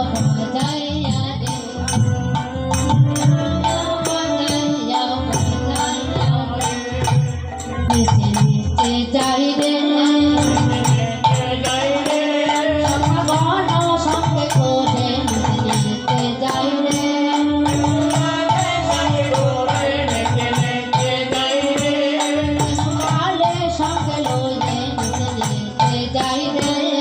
Dai, dai, dai, dai,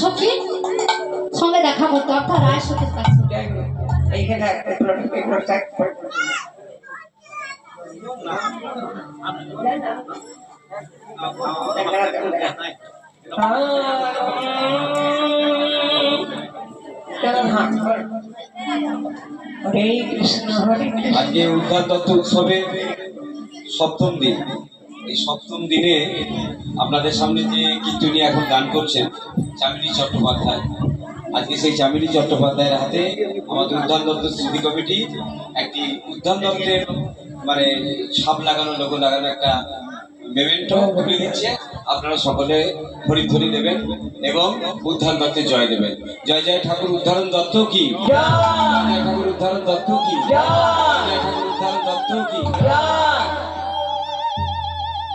সখী সঙ্গে দেখা করতে অর্থাৎ রায় সখীর কাছে এইখানে এগুলো হরে কৃষ্ণ হরে কৃষ্ণ আজকে উদ্ধার তত্ত্ব উৎসবের সপ্তম দিন। এই সপ্তম দিনে আপনাদের সামনে যে কীর্তনী এখন গান করছেন চামিনী চট্টোপাধ্যায়। আজকে সেই চামিনী চট্টোপাধ্যায়ের হাতে আমাদের উদ্যান দত্ত স্মৃতি কমিটি একটি উদ্যান দত্তের মানে ছাপ লাগানো লোগো লাগানো একটা মেমেন্টো তুলে দিচ্ছে। আপনারা সকলে হরিধ্বনি দেবেন এবং উদ্ধার দত্তের জয় দেবেন। জয় জয় ঠাকুর উদ্ধারণ দত্ত কি? জয়! ঠাকুর উদ্ধারণ দত্ত কি? জয়! ঠাকুর উদ্ধারণ দত্ত কি?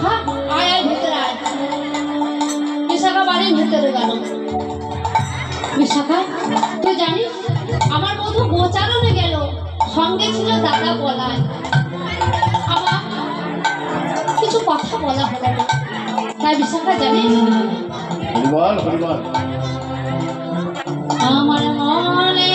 বিশাখা আয় আয় ভেতরে আয়। বিশাখা বাড়ির ভেতরে গেল। বিশাখা তুই জানিস আমার বধূ গোচারণে গেল। সঙ্গে ছিল দাদা বলায় আমার কিছু কথা বলা হলো না। তাই বিশাখা জানিস আমার মনে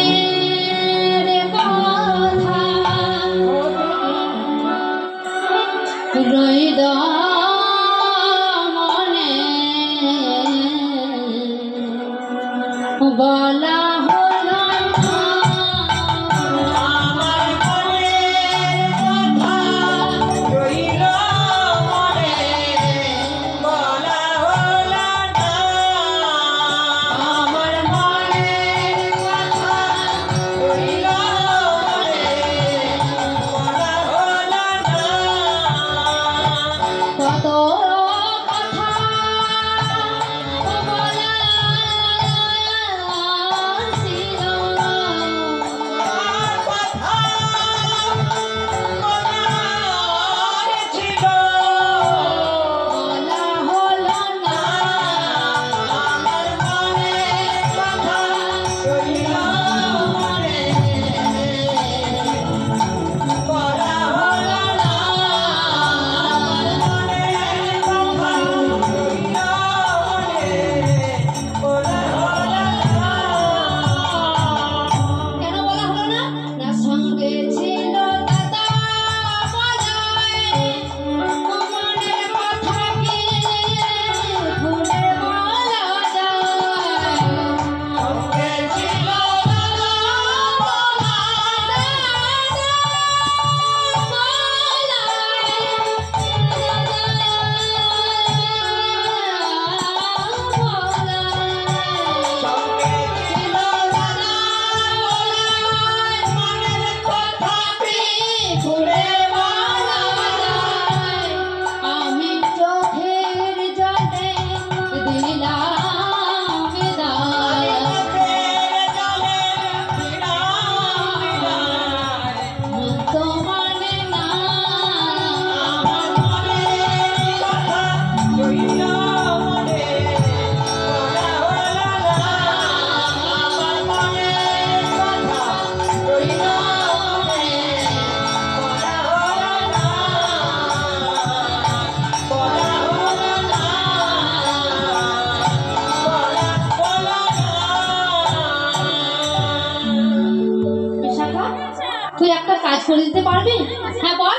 তুই একটা কাজ করে দিতে পারবি? হ্যাঁ বল।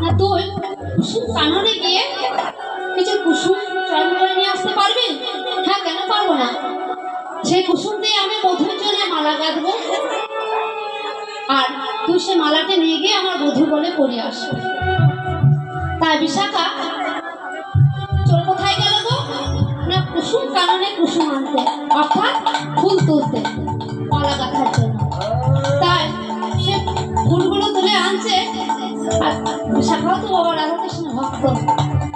না তুই। কুসুম কাননে গিয়ে নিজে কুসুম চয়ন করে নিয়ে আসতে পারবে? হ্যাঁ কেন পারব না? সেই কুসুম দিয়ে আমি মধুর জন্য মালা গাঁথবো আর তুই সে মালাটা নিয়ে গিয়ে আমার বধু বলে পড়ে আস। তাই বিশাখা, চোর কোথায় গেল গো? না, কুসুম কারণে কুসুম আনতে, অর্থাৎ ফুল তুলতে, মালা গাঁথার জন্য। তাই সে ফুলগুলো তুলে আনছে। আর বিশাখাও তো বাবা রাধাকৃষ্ণ ভক্ত।